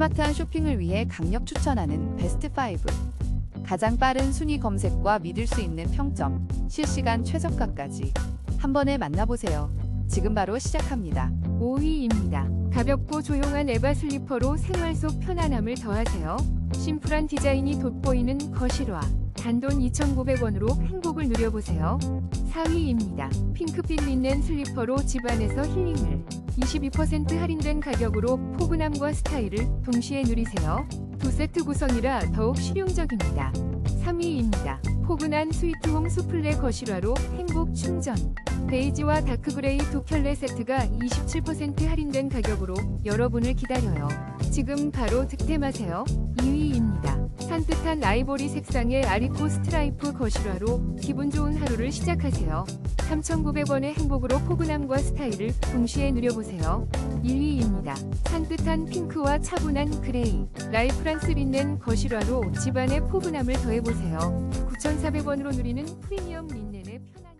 스마트한 쇼핑을 위해 강력 추천하는 베스트 5. 가장 빠른 순위 검색과 믿을 수 있는 평점, 실시간 최저가까지 한 번에 만나보세요. 지금 바로 시작합니다. 5위입니다. 가볍고 조용한 에바 슬리퍼로 생활 속 편안함을 더하세요. 심플한 디자인이 돋보이는 거실화. 단돈 2,900원으로 행복을 누려보세요. 4위입니다. 핑크빛 린넨 슬리퍼로 집안에서 힐링을. 22% 할인된 가격으로 포근함과 스타일을 동시에 누리세요. 두 세트 구성이라 더욱 실용적입니다. 3위입니다. 포근한 스위트홈 수플레 거실화로 행복 충전. 베이지와 다크그레이 두 켤레 세트가 27% 할인된 가격으로 여러분을 기다려요. 지금 바로 득템하세요. 2위입니다. 산뜻한 아이보리 색상의 아리코 스트라이프 거실화로 기분 좋은 하루를 시작하세요. 3,900원의 행복으로 포근함과 스타일을 동시에 누려보세요. 1위입니다. 산뜻한 핑크와 차분한 그레이, 라이프란스 린넨 거실화로 집안의 포근함을 더해보세요. 9,400원으로 누리는 프리미엄 린넨의 편안함.